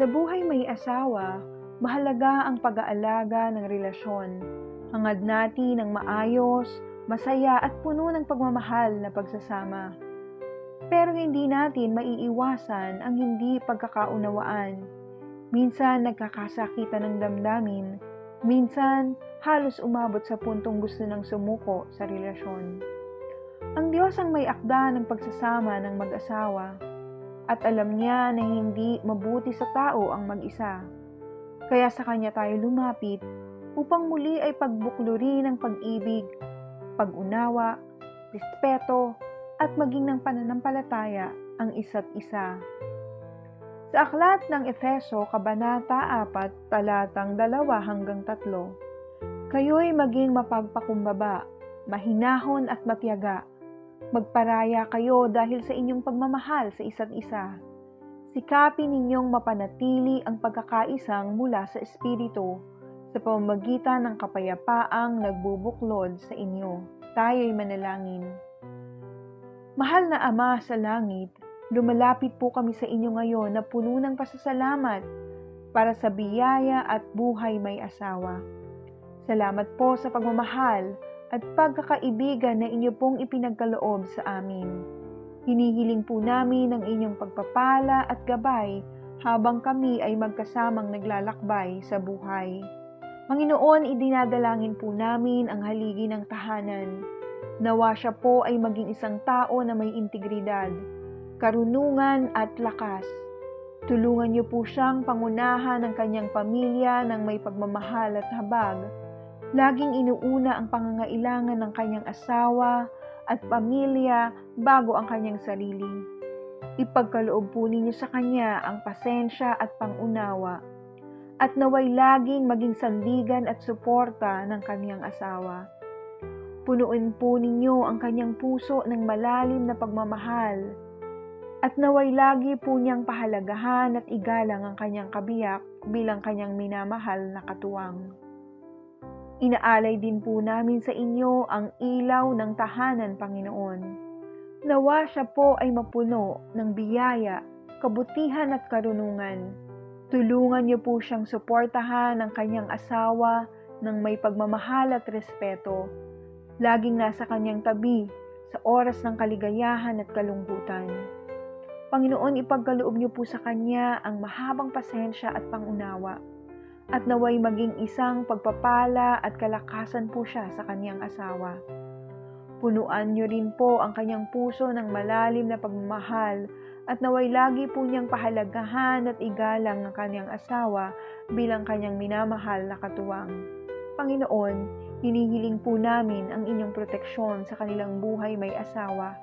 Sa buhay may asawa, mahalaga ang pag-aalaga ng relasyon. Hangad natin ng maayos, masaya at puno ng pagmamahal na pagsasama. Pero hindi natin maiiwasan ang hindi pagkakaunawaan. Minsan nagkakasakitan ng damdamin, minsan halos umabot sa puntong gusto ng sumuko sa relasyon. Ang Diyos ang may akda ng pagsasama ng mag-asawa at alam niya na hindi mabuti sa tao ang mag-isa. Kaya sa Kanya tayo lumapit upang muli ay pagbuklurin ang pag-ibig, pag-unawa, respeto, at maging ng pananampalataya ang isa't isa. Sa aklat ng Efeso, Kabanata 4, talatang 2 hanggang 3, Kayo'y maging mapagpakumbaba, mahinahon at matiyaga. Magparaya kayo dahil sa inyong pagmamahal sa isa't isa. Sikapin ninyong mapanatili ang pagkakaisang mula sa Espiritu sa pamamagitan ng kapayapaang nagbubuklod sa inyo. Tayo'y manalangin. Mahal na Ama sa langit, lumalapit po kami sa inyo ngayon na puno ng pasasalamat para sa biyaya at buhay may asawa. Salamat po sa pagmamahal at pagkakaibigan na inyo pong ipinagkaloob sa amin. Hinihiling po namin ang inyong pagpapala at gabay habang kami ay magkasamang naglalakbay sa buhay. Panginoon, idinadalangin po namin ang haligi ng tahanan. Nawa siya po ay maging isang tao na may integridad, karunungan at lakas. Tulungan niyo po siyang pangunahan ng kanyang pamilya ng may pagmamahal at habag. Laging inuuna ang pangangailangan ng kanyang asawa at pamilya bago ang kanyang sarili. Ipagkaloob po ninyo sa kanya ang pasensya at pangunawa at naway laging maging sandigan at suporta ng kanyang asawa. Punuin po ninyo ang kanyang puso ng malalim na pagmamahal at naway lagi po niyang pahalagahan at igalang ang kanyang kabiyak bilang kanyang minamahal na katuwang. Inaalay din po namin sa inyo ang ilaw ng tahanan, Panginoon. Nawa siya po ay mapuno ng biyaya, kabutihan at karunungan. Tulungan niyo po siyang suportahan ng kanyang asawa ng may pagmamahal at respeto. Laging nasa kanyang tabi sa oras ng kaligayahan at kalungkutan. Panginoon, ipagkaloob niyo po sa kanya ang mahabang pasensya at pangunawa at naway maging isang pagpapala at kalakasan po siya sa kanyang asawa. Punuan niyo rin po ang kanyang puso ng malalim na pagmamahal at naway lagi po niyang pahalagahan at igalang ang kanyang asawa bilang kanyang minamahal na katuwang. Panginoon, hinihiling po namin ang inyong proteksyon sa kanilang buhay may asawa.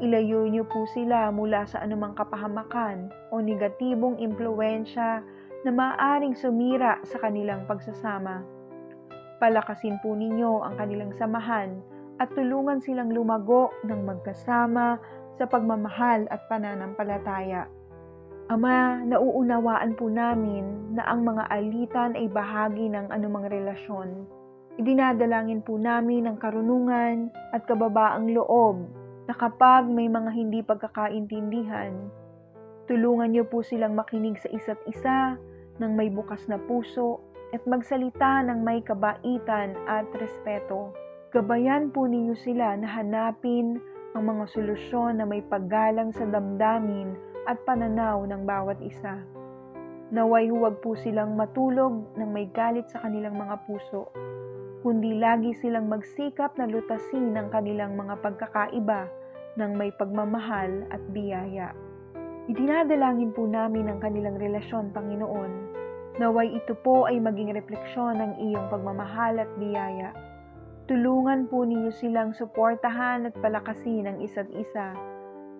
Ilayo niyo po sila mula sa anumang kapahamakan o negatibong impluensya na maaaring sumira sa kanilang pagsasama. Palakasin po ninyo ang kanilang samahan at tulungan silang lumago ng magkasama sa pagmamahal at pananampalataya. Ama, nauunawaan po namin na ang mga alitan ay bahagi ng anumang relasyon. Idinadalangin po namin ang karunungan at kababaang loob na kapag may mga hindi pagkakaintindihan, tulungan niyo po silang makinig sa isa't isa ng may bukas na puso at magsalita ng may kabaitan at respeto. Gabayan po ninyo sila na hanapin ang mga solusyon na may paggalang sa damdamin at pananaw ng bawat isa. Naway huwag po silang matulog ng may galit sa kanilang mga puso, kundi lagi silang magsikap na lutasin ang kanilang mga pagkakaiba ng may pagmamahal at biyaya. Idinadalangin po namin ang kanilang relasyon, Panginoon. Naway ito po ay maging refleksyon ng iyong pagmamahal at biyaya. Tulungan po ninyo silang suportahan at palakasin ang isa't isa.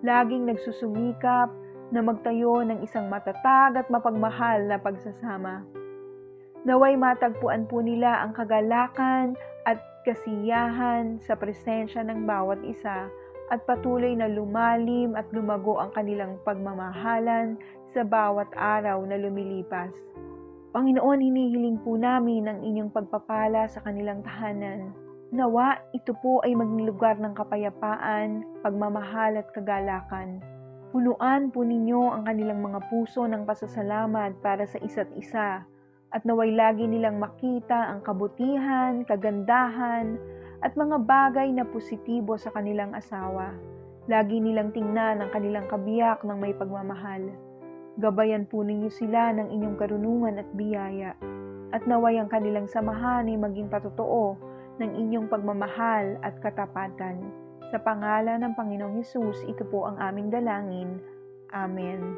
Laging nagsusumikap na magtayo ng isang matatag at mapagmahal na pagsasama. Naway matagpuan po nila ang kagalakan at kasiyahan sa presensya ng bawat isa at patuloy na lumalim at lumago ang kanilang pagmamahalan sa bawat araw na lumilipas. Panginoon, hinihiling po namin ang inyong pagpapala sa kanilang tahanan. Nawa, ito po ay maging lugar ng kapayapaan, pagmamahal at kagalakan. Punuan po ninyo ang kanilang mga puso ng pasasalamat para sa isa't isa at naway lagi nilang makita ang kabutihan, kagandahan, at mga bagay na positibo sa kanilang asawa. Lagi nilang tingnan ang kanilang kabiyak ng may pagmamahal. Gabayan po ninyo sila ng inyong karunungan at biyaya. At naway ang kanilang samahan ay maging patotoo ng inyong pagmamahal at katapatan. Sa pangalan ng Panginoong Hesus, ito po ang aming dalangin. Amen.